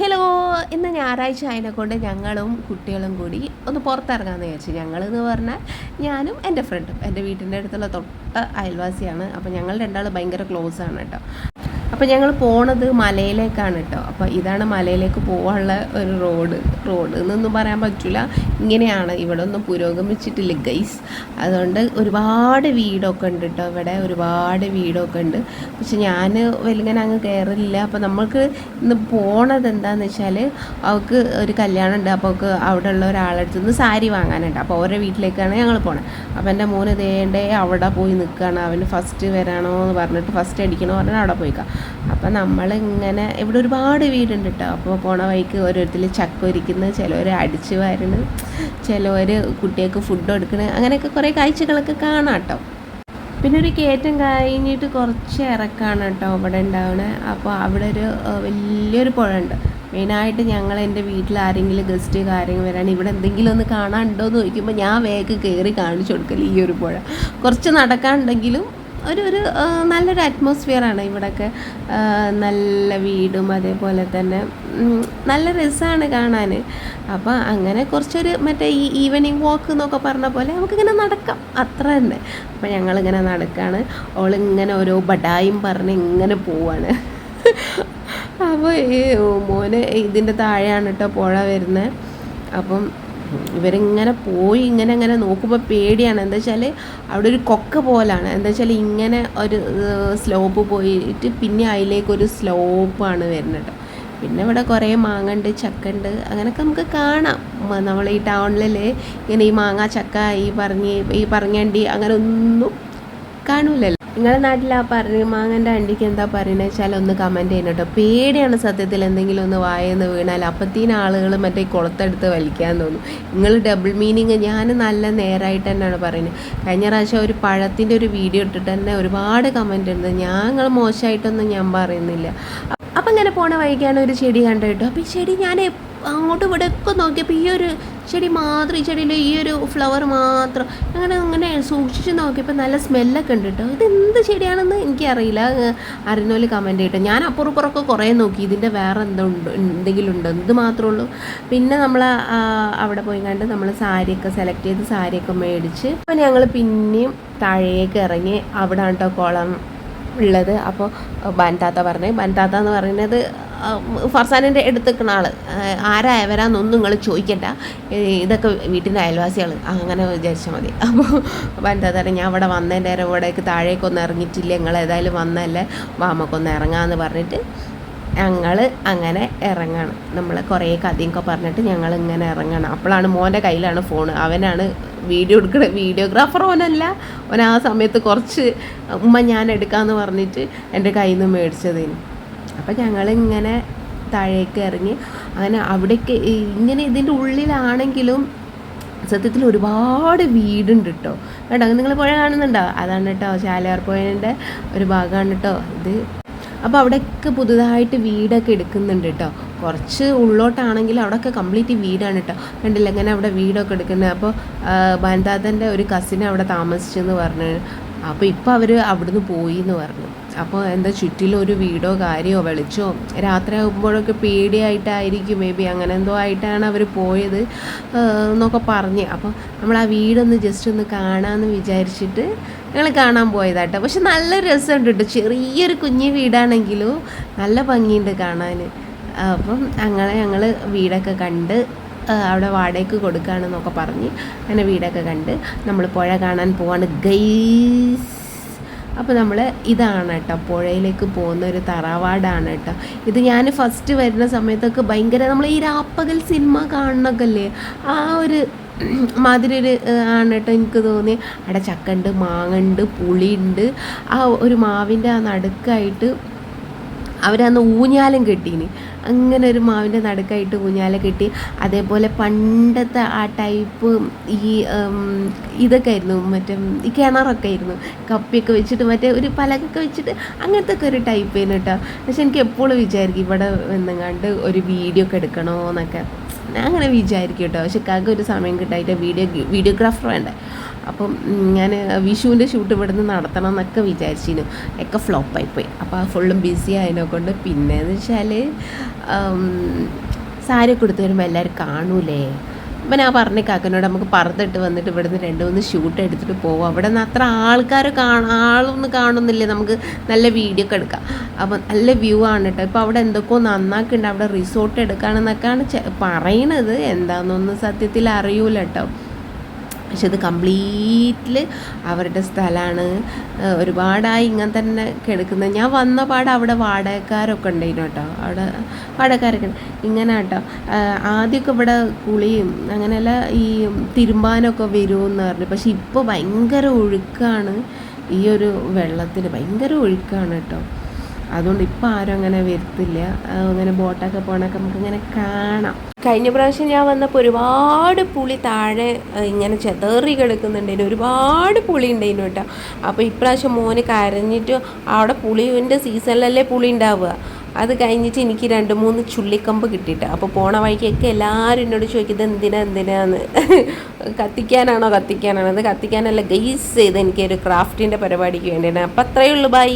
Hello ഇന്ന് ഞായറാഴ്ച ആയതിനെ കൊണ്ട് ഞങ്ങളും കുട്ടികളും കൂടി ഒന്ന് പുറത്തിറങ്ങാമെന്ന് വിചാരിച്ചു. ഞങ്ങളെന്ന് പറഞ്ഞാൽ ഞാനും എന്റെ ഫ്രണ്ടും എന്റെ വീട്ടിന്റെ അടുത്തുള്ള തൊട്ട അയൽവാസിയാണ്. അപ്പോൾ ഞങ്ങൾ രണ്ടാൾ ഭയങ്കര ക്ലോസ് ആണ് കേട്ടോ. അപ്പോൾ ഞങ്ങൾ പോണത് മലയിലേക്കാണ് കേട്ടോ. അപ്പോൾ ഇതാണ് മലയിലേക്ക് പോകാനുള്ള ഒരു റോഡ് റോഡ് എന്നൊന്നും പറയാൻ പറ്റില്ല ഇങ്ങനെയാണ് ഇവിടെ ഒന്നും പുരോഗമിച്ചിട്ടില്ല ഗൈസ് അതുകൊണ്ട് ഒരുപാട് വീടൊക്കെ ഉണ്ട് കേട്ടോ ഇവിടെ ഒരുപാട് വീടൊക്കെ ഉണ്ട്. പക്ഷെ ഞാൻ വലിങ്ങനെ അങ്ങ് കയറില്ല അപ്പോൾ നമ്മൾക്ക് ഇന്ന് പോണത് എന്താണെന്ന് വെച്ചാൽ അവൾക്ക് ഒരു കല്യാണം ഉണ്ട്. അപ്പോൾ അവൾക്ക് അവിടെ ഉള്ള ഒരാളടുത്ത് നിന്ന് സാരി വാങ്ങാനുണ്ട്. അപ്പോൾ ഓരോ വീട്ടിലേക്കാണ് ഞങ്ങൾ പോണത് അപ്പോൾ എന്റെ മോന് ദേണ്ടേ അവിടെ പോയി നിൽക്കുകയാണ് അവന് ഫസ്റ്റ് വരണോ എന്ന് പറഞ്ഞിട്ട് ഫസ്റ്റ് അടിക്കണോ പറഞ്ഞാൽ അവിടെ പോയിക്കാം. അപ്പം നമ്മളിങ്ങനെ ഇവിടെ ഒരുപാട് വീടുണ്ട് കേട്ടോ അപ്പോൾ പോണ വഴിക്ക് ഓരോരുത്തർ ചക്ക ഒരുക്കുന്നത് ചിലവർ അടിച്ചു വാരുന്നു. ചിലവർ കുട്ടികൾക്ക് ഫുഡ് കൊടുക്കണേ അങ്ങനെയൊക്കെ കുറേ കാഴ്ചകളൊക്കെ കാണാം കേട്ടോ. പിന്നെ ഒരു കയറ്റം കഴിഞ്ഞിട്ട് കുറച്ച് ഇറക്കാണ് കേട്ടോ അവിടെ ഉണ്ടാവണേ. അപ്പോൾ അവിടെ ഒരു വലിയൊരു പുഴ ഉണ്ട് മെയിനായിട്ട് ഞങ്ങൾ എന്റെ വീട്ടിൽ ആരെങ്കിലും ഗസ്റ്റ് കാര്യങ്ങൾ വരാണ് ഇവിടെ എന്തെങ്കിലും ഒന്ന് കാണാനുണ്ടോ എന്ന് ചോദിക്കുമ്പോൾ ഞാൻ വേഗം കയറി കാണിച്ചു കൊടുക്കൽ ഈ ഒരു പുഴ. കുറച്ച് നടക്കാനുണ്ടെങ്കിലും ഒരു ഒരു നല്ലൊരു അറ്റ്മോസ്ഫിയറാണ് ഇവിടെയൊക്കെ നല്ല വീടും അതേപോലെ തന്നെ നല്ല രസമാണ് കാണാൻ അപ്പോൾ അങ്ങനെ കുറച്ചൊരു മറ്റേ ഈ ഈവനിങ് വാക്ക് എന്നൊക്കെ പറഞ്ഞ പോലെ നമുക്കിങ്ങനെ നടക്കാം. അത്ര തന്നെ. അപ്പോൾ ഞങ്ങളിങ്ങനെ നടക്കുകയാണ് അവളിങ്ങനെ ഓരോ ബഡായും പറഞ്ഞ് ഇങ്ങനെ പോവാണ്. അപ്പോൾ ഈ മോന് ഇതിന്റെ താഴെയാണ് കേട്ടോ പുഴ വരുന്നത് അപ്പം ഇവരിങ്ങനെ പോയി ഇങ്ങനെ ഇങ്ങനെ നോക്കുമ്പോൾ പേടിയാണ്. എന്താ വെച്ചാൽ അവിടെ ഒരു കൊക്ക പോലാണ്. എന്താ വെച്ചാൽ ഇങ്ങനെ ഒരു സ്ലോപ്പ് പോയിട്ട് പിന്നെ അതിലേക്കൊരു സ്ലോപ്പാണ് വരുന്നത്. പിന്നെ ഇവിടെ കുറേ മാങ്ങണ്ട് ചക്ക ഉണ്ട് അങ്ങനെയൊക്കെ നമുക്ക് കാണാം. നമ്മൾ ഈ ടൗണിൽ ഇങ്ങനെ ഈ മാങ്ങ ചക്ക ഈ പറഞ്ഞ് ഈ പറഞ്ഞണ്ടി അങ്ങനെ ഒന്നും കാണൂലല്ലോ. നിങ്ങളുടെ നാട്ടിൽ ആ പറഞ്ഞ മാങ്ങന്റെ അണ്ടിക്ക് എന്താ പറയുന്നത് വെച്ചാൽ ഒന്ന് കമന്റ് ചെയ്യണം കേട്ടോ പേടിയാണ് സത്യത്തിൽ എന്തെങ്കിലും ഒന്ന് വായെന്ന് വീണാൽ അപ്പത്തീന ആളുകൾ മറ്റേ കുളത്തെടുത്ത് വലിക്കാൻ തോന്നും. നിങ്ങൾ ഡബിൾ മീനിങ് ഞാൻ നല്ല നേരായിട്ട് തന്നെയാണ് പറയുന്നത് കഴിഞ്ഞ പ്രാവശ്യം ഒരു പഴത്തിന്റെ ഒരു വീഡിയോ ഇട്ടിട്ട് തന്നെ ഒരുപാട് കമന്റ് ഉണ്ട് ഞങ്ങൾ മോശമായിട്ടൊന്നും ഞാൻ പറയുന്നില്ല. അപ്പം ഇങ്ങനെ പോണ വഴിക്കാണ് ഒരു ചെടി കണ്ടു കേട്ടോ അപ്പോൾ ഈ ചെടി ഞാൻ അങ്ങോട്ടും ഇവിടെ ഒക്കെ നോക്കിയപ്പോൾ ഈ ഒരു ചെടി മാത്രം ഈ ചെടിയിൽ ഈ ഒരു ഫ്ലവർ മാത്രം. അങ്ങനെ അങ്ങനെ സൂക്ഷിച്ച് നോക്കിയപ്പോൾ നല്ല സ്മെല്ലൊക്കെ ഉണ്ട് കേട്ടോ ഇത് എന്ത് ചെടിയാണെന്ന് എനിക്കറിയില്ല. ഏഹ് കമന്റ് ചെയ്യട്ടോ. ഞാൻ അപ്പുറപ്പുറമൊക്കെ കുറേ നോക്കി. ഇതിന്റെ വേറെ എന്തോ ഉണ്ട് എന്തെങ്കിലും ഉണ്ടോ? ഇത് മാത്രമേ ഉള്ളൂ. പിന്നെ നമ്മൾ അവിടെ പോയി കണ്ട് നമ്മൾ സാരിയൊക്കെ സെലക്ട് ചെയ്ത് സാരിയൊക്കെ മേടിച്ച് അപ്പോൾ ഞങ്ങൾ പിന്നെയും താഴേക്ക് ഇറങ്ങി അവിടെ കേട്ടോ കുളം ഉള്ളത്. അപ്പോൾ ബൻതാത്ത പറഞ്ഞത് ബൻതാത്ത എന്ന് പറയുന്നത് ഫർസാനിന്റെ എടുത്തേക്കണ ആൾ ആരായവരാന്നൊന്നും നിങ്ങൾ ചോദിക്കണ്ട. ഇതൊക്കെ വീട്ടിന്റെ അയൽവാസികൾ അങ്ങനെ വിചാരിച്ചാൽ മതി. അപ്പോൾ അപ്പോൾ എന്താ പറയുക ഞാൻ അവിടെ വന്നതിന്റെ നേരം ഇവിടേക്ക് താഴേക്കൊന്നും ഇറങ്ങിയിട്ടില്ല. നിങ്ങൾ ഏതായാലും വന്നല്ലേ. വാമക്കൊന്ന് ഇറങ്ങാമെന്ന് പറഞ്ഞിട്ട് ഞങ്ങൾ അങ്ങനെ ഇറങ്ങണം. നമ്മൾ കുറേ കഥയൊക്കെ പറഞ്ഞിട്ട് ഞങ്ങൾ ഇങ്ങനെ ഇറങ്ങണം. അപ്പോഴാണ് മോന്റെ കയ്യിലാണ് ഫോൺ അവനാണ് വീഡിയോ എടുക്കണ വീഡിയോഗ്രാഫർ ഓനല്ല. ഓൻ ആ സമയത്ത് കുറച്ച് ഉമ്മ ഞാൻ എടുക്കാമെന്ന് പറഞ്ഞിട്ട് എന്റെ കയ്യിൽ നിന്ന് മേടിച്ചതിന്. അപ്പം ഞങ്ങളിങ്ങനെ താഴേക്ക് ഇറങ്ങി അങ്ങനെ അവിടേക്ക് ഇങ്ങനെ ഇതിന്റെ ഉള്ളിലാണെങ്കിലും സത്യത്തിൽ ഒരുപാട് വീടുണ്ട് കേട്ടോ കേട്ടോ നിങ്ങൾ പുഴ കാണുന്നുണ്ടോ? അതാണ് കേട്ടോ ചാലയാർ പുഴേന്റെ ഒരു ഭാഗമാണ് കേട്ടോ ഇത്. അപ്പോൾ അവിടെയൊക്കെ പുതുതായിട്ട് വീടൊക്കെ എടുക്കുന്നുണ്ട് കേട്ടോ. കുറച്ച് ഉള്ളോട്ടാണെങ്കിൽ അവിടെയൊക്കെ കംപ്ലീറ്റ് വീടാണ് കേട്ടോ. കണ്ടില്ല ഇങ്ങനെ അവിടെ വീടൊക്കെ എടുക്കുന്നത് അപ്പോൾ ബാൻതാതന്റെ ഒരു കസിനെ അവിടെ താമസിച്ചെന്ന് പറഞ്ഞു. അപ്പോൾ ഇപ്പോൾ അവർ അവിടുന്ന് പോയി എന്ന് പറഞ്ഞു. അപ്പോൾ എന്താ ചുറ്റിലും ഒരു വീടോ കാര്യമോ വെളിച്ചോ രാത്രി ആകുമ്പോഴൊക്കെ പേടിയായിട്ടായിരിക്കും. മേ ബി അങ്ങനെ എന്തോ ആയിട്ടാണ് അവർ പോയത് എന്നൊക്കെ പറഞ്ഞ്. അപ്പോൾ നമ്മൾ ആ വീടൊന്ന് ജസ്റ്റ് ഒന്ന് കാണാമെന്ന് വിചാരിച്ചിട്ട് ഞങ്ങൾ കാണാൻ പോയതാട്ടോ. പക്ഷെ നല്ല രസമുണ്ട് കേട്ടോ ചെറിയൊരു കുഞ്ഞു വീടാണെങ്കിലും നല്ല ഭംഗിയുണ്ട് കാണാൻ. അപ്പം അങ്ങനെ ഞങ്ങൾ വീടൊക്കെ കണ്ട് അവിടെ വാടകയ്ക്ക് കൊടുക്കുകയാണെന്നൊക്കെ പറഞ്ഞ് അങ്ങനെ വീടൊക്കെ കണ്ട് നമ്മൾ പുഴ കാണാൻ പോവാണ് ഗൈസ്. അപ്പോൾ നമ്മൾ ഇതാണ് കേട്ടോ പുഴയിലേക്ക് പോകുന്ന ഒരു തറവാടാണ് കേട്ടോ. ഇത് ഞാൻ ഫസ്റ്റ് വരുന്ന സമയത്തൊക്കെ ഭയങ്കര നമ്മൾ ഈ രാപ്പകൽ സിനിമ കാണണമൊക്കെ അല്ലേ ആ ഒരു മാതിരി ഒരു ആണ് കേട്ടോ എനിക്ക് തോന്നി അവിടെ ചക്കണ്ട് മാങ്ങണ്ട് പുളിയുണ്ട് ആ ഒരു മാവിന്റെ ആ നടുക്കായിട്ട് അവരന്ന് ഊഞ്ഞാലും കെട്ടീന്. അങ്ങനെ ഒരു മാവിന്റെ നടുക്കായിട്ട് ഊഞ്ഞാലം കെട്ടി. അതേപോലെ പണ്ടത്തെ ആ ടൈപ്പ് ഈ ഇതൊക്കെ ആയിരുന്നു മറ്റേ ഈ കിണറൊക്കെ ആയിരുന്നു. കപ്പിയൊക്കെ വെച്ചിട്ട് മറ്റേ ഒരു പലകൊക്കെ വെച്ചിട്ട് അങ്ങനത്തെ ഒക്കെ ഒരു ടൈപ്പ് ആയിരുന്നു കേട്ടോ. പക്ഷെ എനിക്ക് എപ്പോഴും വിചാരിക്കും ഇവിടെ നിന്നങ്ങാണ്ട് ഒരു വീഡിയോ ഒക്കെ എടുക്കണോ എന്നൊക്കെ ഞാൻ അങ്ങനെ വിചാരിക്കും കേട്ടോ. പക്ഷെ ഒരു സമയം കിട്ടായിട്ട് വീഡിയോ വീഡിയോഗ്രാഫർ വേണ്ടേ. അപ്പം ഞാൻ വിഷുവിന്റെ ഷൂട്ട് ഇവിടെ നിന്ന് നടത്തണം എന്നൊക്കെ വിചാരിച്ചിരുന്നു. ഒക്കെ ഫ്ലോപ്പായിപ്പോയി അപ്പോൾ ഫുള്ളും ബിസി ആയതിനെ കൊണ്ട് പിന്നെ എന്ന് വെച്ചാൽ സാരി കൊടുത്ത് വരുമ്പോൾ എല്ലാവരും കാണൂലേ? അപ്പം ഞാൻ പറഞ്ഞ കാക്കനോട് നമുക്ക് പറത്തിട്ട് വന്നിട്ട് ഇവിടുന്ന് രണ്ട് മൂന്ന് ഷൂട്ട് എടുത്തിട്ട് പോവാം. അവിടെ നിന്ന് അത്ര ആൾക്കാർ കാണാ ആളൊന്നും കാണുന്നില്ലേ? നമുക്ക് നല്ല വീഡിയോ ഒക്കെ എടുക്കാം. അപ്പം നല്ല വ്യൂ ആണ് കേട്ടോ ഇപ്പോൾ അവിടെ എന്തൊക്കെയോ നന്നാക്കുന്നുണ്ട് അവിടെ റിസോർട്ട് എടുക്കുകയാണെന്നൊക്കെയാണ് പറയണത്. എന്താണെന്നൊന്നും സത്യത്തിൽ അറിയൂല കേട്ടോ പക്ഷെ ഇത് കംപ്ലീറ്റ്ലി അവരുടെ സ്ഥലമാണ്. ഒരുപാടായി ഇങ്ങനെ തന്നെ കിടക്കുന്നത് ഞാൻ വന്ന പാട് അവിടെ വാടകക്കാരൊക്കെ ഉണ്ടായിരുന്നു കേട്ടോ. അവിടെ വാടകക്കാരൊക്കെ ഇങ്ങനെ കേട്ടോ. ആദ്യമൊക്കെ ഇവിടെ കുളിയും അങ്ങനെയല്ല ഈ തിരുമ്പാനൊക്കെ വരുമെന്ന് പറഞ്ഞു. പക്ഷെ ഇപ്പോൾ ഭയങ്കര ഒഴുക്കാണ്. ഈ ഒരു വെള്ളത്തിന് ഭയങ്കര ഒഴുക്കാണ് കേട്ടോ. അതുകൊണ്ട് ഇപ്പോൾ ആരും അങ്ങനെ വരുത്തില്ല. അങ്ങനെ ബോട്ടൊക്കെ പോകണമൊക്കെ നമുക്കിങ്ങനെ കാണാം. കഴിഞ്ഞ പ്രാവശ്യം ഞാൻ വന്നപ്പോൾ ഒരുപാട് പുളി താഴെ ഇങ്ങനെ ചെതറി കിടക്കുന്നുണ്ടായിരുന്നു ഒരുപാട് പുളി ഉണ്ടായിരുന്നു കേട്ടോ. അപ്പോൾ ഇപ്രാവശ്യം മോന് കരഞ്ഞിട്ട് അവിടെ പുളിന്റെ സീസണിലല്ലേ പുളി ഉണ്ടാവുക. അത് കഴിഞ്ഞിട്ട് എനിക്ക് രണ്ട് മൂന്ന് ചുള്ളിക്കമ്പ് കിട്ടിയിട്ട്. അപ്പോൾ പോണ വഴിക്കൊക്കെ എല്ലാവരും എന്നോട് ചോദിക്കുന്നത് എന്തിനാ എന്തിനാന്ന്? കത്തിക്കാനാണോ കത്തിക്കാനാണോ? അത് കത്തിക്കാനല്ല ഗെയ്സ് ചെയ്ത് എനിക്കൊരു ക്രാഫ്റ്റിന്റെ പരിപാടിക്ക് വേണ്ടിയാണ്. അപ്പം അത്രയേ ഉള്ളൂ ബൈ